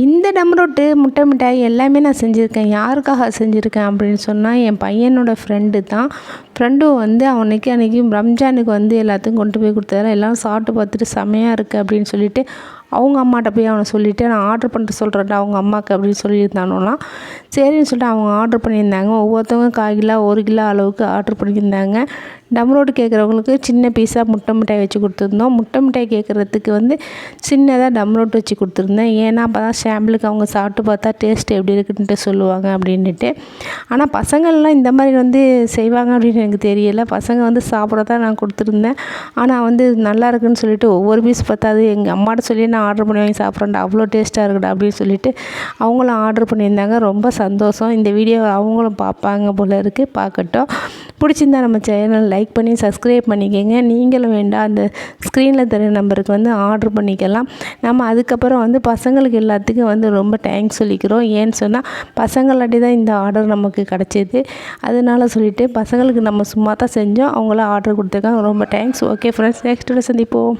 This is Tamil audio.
இந்த டம் ரொட்டு முட்டை மிட்டாய் எல்லாமே நான் செஞ்சுருக்கேன். யாருக்காக செஞ்சுருக்கேன் அப்படின்னு சொன்னால் என் பையனோட ஃப்ரெண்டு தான். ஃப்ரெண்டும் வந்து அவனுக்கு அன்றைக்கி ரம்ஜானுக்கு வந்து எல்லாத்தையும் கொண்டு போய் கொடுத்தாரு. எல்லாம் சாப்பிட்டு பார்த்துட்டு செமையாக இருக்குது அப்படின்னு சொல்லிட்டு அவங்க அம்மாட்ட போய் அவனை சொல்லிவிட்டு நான் ஆர்டர் பண்ணிட்டு சொல்கிறேன்டா அவங்க அம்மாவுக்கு அப்படின்னு சொல்லியிருந்தானோலாம் சரின்னு சொல்லிட்டு அவங்க ஆர்டர் பண்ணியிருந்தாங்க. ஒவ்வொருத்தவங்க கால் கிலோ ஒரு கிலோ அளவுக்கு ஆர்டர் பண்ணியிருந்தாங்க. டம் ரோடு கேட்குறவங்களுக்கு சின்ன பீஸாக முட்டை மிட்டாய் வச்சு கொடுத்துருந்தோம். முட்டை மிட்டாய் கேட்குறதுக்கு வந்து சின்னதாக டம் ரோட்டு வச்சு கொடுத்துருந்தேன். ஏன்னா அப்போ தான் சாம்பிளுக்கு அவங்க சாப்பிட்டு பார்த்தா டேஸ்ட் எப்படி இருக்குன்ட்டு சொல்லுவாங்க அப்படின்ட்டு ஆனால் பசங்கள்லாம் இந்த மாதிரி வந்து செய்வாங்க அப்படின்னு எனக்கு தெரியலை. பசங்க வந்து சாப்பிட தான் நான் கொடுத்துருந்தேன். ஆனால் வந்து நல்லா இருக்குன்னு சொல்லிட்டு ஒவ்வொரு பீஸ் பார்த்தாது எங்கள் அம்மாட்ட சொல்லி நான் ஆர்டர் பண்ணி வாங்கி சாப்பிட்றேன்டா அவ்வளோ டேஸ்ட்டாக இருக்குடா அப்படின்னு சொல்லிட்டு அவங்களும் ஆர்டர் பண்ணியிருந்தாங்க. ரொம்ப சந்தோஷம். இந்த வீடியோ அவங்களும் பார்ப்பாங்க போல் இருக்குது பார்க்கட்டும். பிடிச்சிருந்தா நம்ம சேனல் லைக் பண்ணி சப்ஸ்கிரைப் பண்ணிக்கோங்க. நீங்களும் வேண்டாம் அந்த ஸ்க்ரீனில் தர நம்பருக்கு வந்து ஆர்டர் பண்ணிக்கலாம். நம்ம அதுக்கப்புறம் வந்து பசங்களுக்கு எல்லாத்துக்கும் வந்து ரொம்ப தேங்க்ஸ் சொல்லிக்கிறோம். ஏன்னு சொன்னால் பசங்களாட்டி தான் இந்த ஆர்டர் நமக்கு கிடச்சிது. அதனால சொல்லிவிட்டு பசங்களுக்கு நம்ம சும்மா தான் செஞ்சோம். அவங்களாம் ஆர்டர் கொடுத்துருக்காங்க. ரொம்ப தேங்க்ஸ் ஓகே ஃப்ரெண்ட்ஸ் நெக்ஸ்ட்டு சந்திப்போம்.